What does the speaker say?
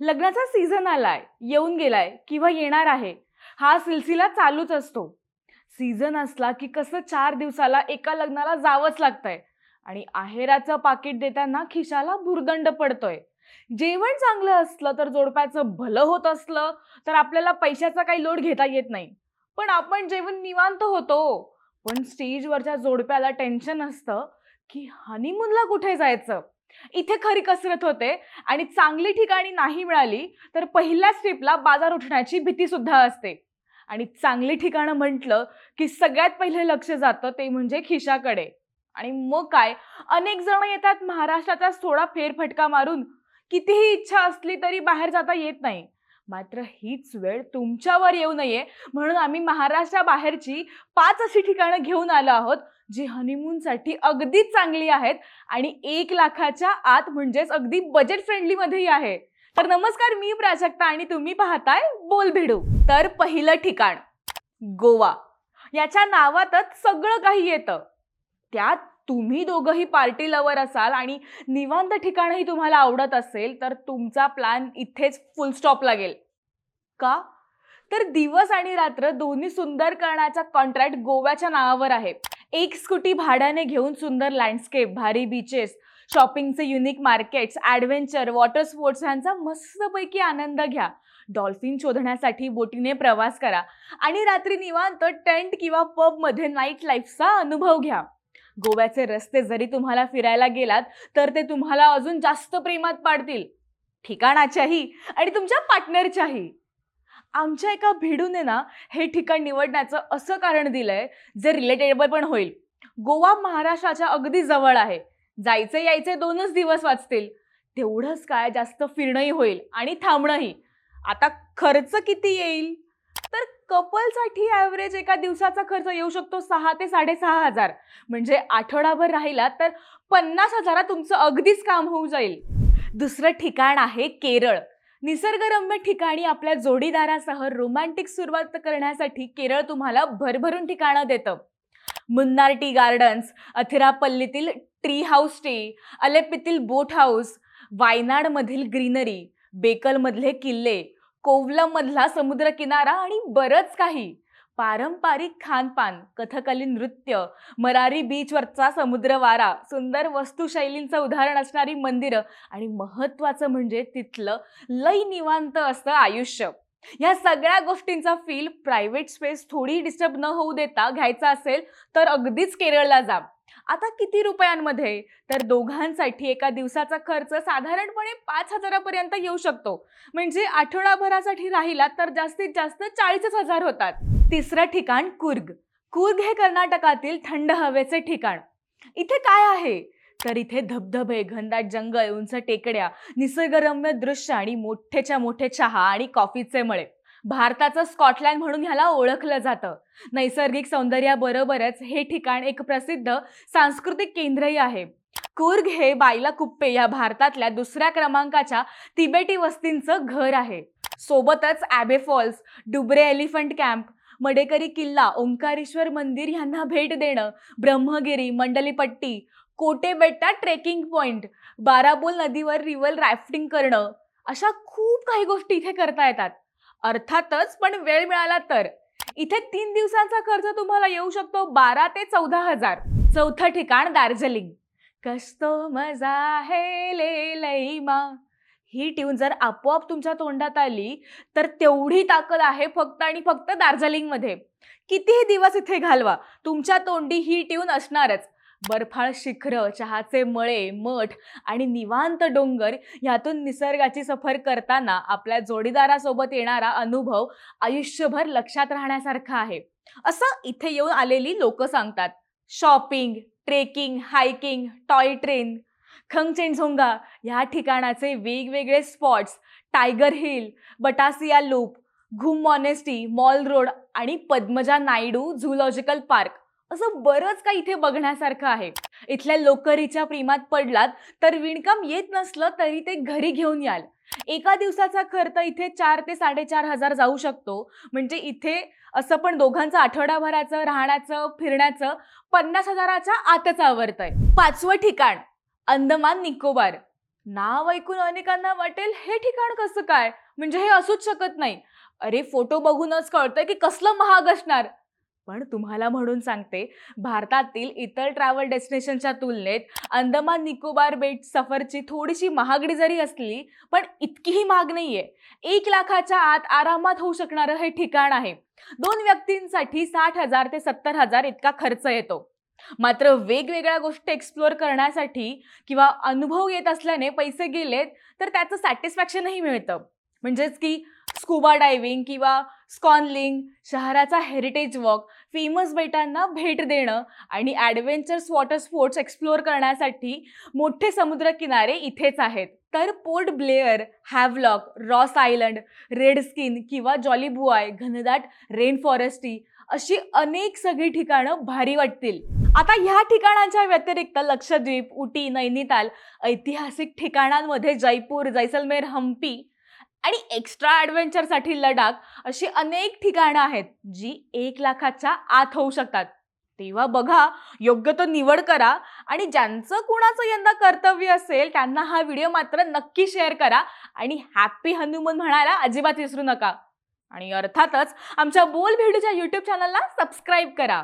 लग्नाचा सीझन आलाय येऊन गेलाय किंवा येणार आहे हा सिलसिला चालूच असतो. सीझन असला की कसं चार दिवसाला एका लग्नाला जावंच लागतंय. आणि आहेराचं पाकिट देताना खिशाला भुर्दंड पडतोय. जेवण चांगलं असलं तर जोडप्याचं भलं होत असलं तर आपल्याला पैशाचा काही लोड घेता येत नाही. पण आपण जेवण निवांत होतो. पण स्टेजवरच्या जोडप्याला टेन्शन असतं की हनीमूनला कुठे जायचं? इथे खरी कसरत होते आणि चांगली ठिकाणी नाही मिळाली तर पहिल्याच ट्रिपला बाजार उठण्याची भीती सुद्धा असते. आणि चांगली ठिकाणं म्हटलं की सगळ्यात पहिले लक्ष जातं ते म्हणजे खिशाकडे. आणि मग काय? अनेक जण येतात महाराष्ट्राचा थोडा फेरफटका मारून. कितीही इच्छा असली तरी बाहेर जाता येत नाही. मात्र हीच वेळ तुमच्यावर येऊ नये. म्हणून आम्ही महाराष्ट्राबाहेरची पाच अशी ठिकाणं घेऊन आलो आहोत जी हनीमूनसाठी अगदीच चांगली आहेत आणि एक लाखाच्या आत म्हणजेच अगदी बजेट फ्रेंडलीमध्येही आहे. तर नमस्कार मी प्राजक्ता आणि तुम्ही पाहताय बोल भिडू तर पहिलं ठिकाण गोवा. याच्या नावातच सगळं काही येतं. त्यात तुम्ही दोघंही पार्टी लवर असाल आणि निवांत ठिकाणही तुम्हाला आवडत असेल तर तुमचा प्लॅन इथेच फुल स्टॉप लागेल का? तर दिवस आणि रात्र दोन्ही सुंदर करण्याचा कॉन्ट्रॅक्ट गोव्याच्या नावावर आहे. एक स्कूटी भाड्याने घेऊन सुंदर लँडस्केप भारी beaches शॉपिंगचे unique markets adventure water sports यांचा मस्तपैकी आनंद घ्या. डॉल्फिन शोधण्यासाठी बोटीने प्रवास करा. आणि रात्री निवांत टेंट किंवा पबमध्ये नाईट लाईफचा अनुभव घ्या. गोव्याचे रस्ते जरी तुम्हाला फिरायला गेलात तर ते तुम्हाला अजून जास्त प्रेमात पाडतील. ठिकाणाच्याही आणि तुमच्या पार्टनरच्याही. आमच्या एका भिडूने ना हे ठिकाण निवडण्याचं असं कारण दिलंय जे रिलेटेबल पण होईल. गोवा महाराष्ट्राच्या अगदी जवळ आहे. जायचे यायचे दोनच दिवस वाचतील. तेवढंच काय जास्त फिरणंही होईल आणि थांबणंही. आता खर्च किती येईल? कपलसाठी ॲव्हरेज एका दिवसाचा खर्च येऊ शकतो सहा ते साडेसहा हजार. म्हणजे आठवडाभर राहिला तर पन्नास हजारात तुमचं अगदीच काम होऊ जाईल. दुसरं ठिकाण आहे केरळ. निसर्गरम्य ठिकाणी आपल्या जोडीदारासह रोमॅन्टिक सुरुवात करण्यासाठी केरळ तुम्हाला भरभरून ठिकाणं देतं. मुन्नार टी गार्डन्स अथिरापल्लीतील ट्री हाऊस स्टे अलेपीतील बोट हाऊस वायनाडमधील ग्रीनरी बेकलमधले किल्ले कोवलममधला समुद्रकिनारा आणि बरंच काही. पारंपरिक खानपान कथकली नृत्य मरारी बीचवरचा समुद्र वारा सुंदर वस्तुशैलींचं उदाहरण असणारी मंदिरं आणि महत्त्वाचं म्हणजे तिथलं लय निवांत असतं आयुष्य. या सगळ्या गोष्टींचा फील प्रायव्हेट स्पेस थोडी डिस्टर्ब न होऊ देता घ्यायचा असेल तर अगदीच केरळला जा. आता किती रुपयांमध्ये? तर दोघांसाठी एका दिवसाचा खर्च साधारणपणे पाच हजारापर्यंत येऊ शकतो. म्हणजे आठवडाभरासाठी राहिला तर जास्तीत जास्त चाळीसच हजार होतात. तिसरं ठिकाण कुर्ग. कुर्ग हे कर्नाटकातील थंड हवेचे ठिकाण. इथे काय आहे? तर इथे धबधबे घनदाट जंगल उंच टेकड्या निसर्गरम्य दृश्य आणि मोठेच्या मोठे चहा आणि कॉफीचे मळे. भारताचं स्कॉटलँड म्हणून ह्याला ओळखलं जातं. नैसर्गिक सौंदर्याबरोबरच हे ठिकाण एक प्रसिद्ध सांस्कृतिक केंद्रही आहे. कुर्ग हे बायला कुप्पे या भारतातल्या दुसऱ्या क्रमांकाच्या तिबेटी वस्तींचं घर आहे. सोबतच Abbey falls Dubare elephant camp Madikeri किल्ला ओंकारेश्वर मंदिर यांना भेट देणं ब्रह्मगिरी मंडलीपट्टी कोटे बेट्टा ट्रेकिंग पॉइंट बाराबोल नदीवर रिवर राफ्टिंग करणं अशा खूप काही गोष्टी इथे करता येतात. अर्थातच पण वेळ मिळाला तर. इथे तीन दिवसांचा खर्च तुम्हाला येऊ शकतो बारा ते चौदा हजार. चौथं ठिकाण दार्जिलिंग. कस्तो मजा हे ले लईमा ही ट्यून जर आपोआप तुमच्या तोंडात आली तर तेवढी ताकद आहे फक्त आणि फक्त दार्जिलिंगमध्ये. कितीही दिवस इथे घालवा तुमच्या तोंडी ही ट्यून असणारच. बर्फाळ शिखरं चहाचे मळे मठ आणि निवांत डोंगर ह्यातून निसर्गाची सफर करताना आपल्या जोडीदारासोबत येणारा अनुभव आयुष्यभर लक्षात राहण्यासारखा आहे. असं इथे येऊन आलेली लोक सांगतात. Shopping trekking hiking toy train Kangchenjunga ह्या ठिकाणाचे वेगवेगळे spots Tiger Hill Batasia loop Ghum monastery mall road आणि पद्मजा नायडू झुलॉजिकल पार्क. असं बरंच काही इथे बघण्यासारखं आहे. इथल्या लोकरीच्या प्रेमात पडलात तर विणकाम येत नसलं तरी ते घरी घेऊन याल. एका दिवसाचा खर्च इथे चार ते साडेचार हजार जाऊ शकतो. म्हणजे इथे असं पण दोघांचं आठवडाभराचं राहण्याचं फिरण्याचं पन्नास हजाराच्या आतच आवरतंय. पाचवं ठिकाण अंदमान निकोबार. नाव ऐकून अनेकांना वाटेल हे ठिकाण कसं काय? म्हणजे हे असूच शकत नाही. अरे फोटो बघूनच कळतंय की कसलं महाग असणार. पण तुम्हाला म्हणून सांगते भारतातील इतर ट्रॅव्हल डेस्टिनेशनच्या तुलनेत अंदमान निकोबार बेट सफरची थोडीशी महागडी जरी असली पण इतकीही महाग नाही आहे एक लाखाच्या आत आरामात होऊ शकणारं हे ठिकाण आहे. दोन व्यक्तींसाठी साठ हजार ते सत्तर हजार इतका खर्च येतो. मात्र वेगवेगळ्या गोष्टी एक्सप्लोअर करण्यासाठी किंवा अनुभव येत असल्याने पैसे गेलेत तर त्याचं सॅटिस्फॅक्शनही मिळतं. म्हणजेच की स्कुबा डायव्हिंग किंवा स्कॉनलिंग शहराचा हेरिटेज वॉक फेमस बेटांना भेट देणं आणि ॲडव्हेंचर्स वॉटर स्पोर्ट्स एक्सप्लोअर करण्यासाठी मोठे समुद्रकिनारे इथेच आहेत. तर Port Blair Havelock Ross Island Red Skin किंवा जॉलीबुआय घनदाट रेन फॉरेस्टी अशी अनेक सगळी ठिकाणं भारी वाटतील. आता ह्या ठिकाणांच्या व्यतिरिक्त लक्षद्वीप उटी नैनिताल ऐतिहासिक ठिकाणांमध्ये जयपूर जैसलमेर हम्पी आणि एक्स्ट्रा ॲडव्हेंचरसाठी लडाख अशी अनेक ठिकाणं आहेत जी एक लाखाच्या आत होऊ शकतात. तेव्हा बघा योग्य तो निवड करा आणि ज्यांचं कुणाचं यंदा कर्तव्य असेल त्यांना हा व्हिडिओ मात्र नक्की शेअर करा आणि हॅपी हनुमून म्हणायला अजिबात विसरू नका. आणि अर्थातच आमच्या बोल व्हिडिओच्या यूट्यूब चॅनलला सबस्क्राईब करा.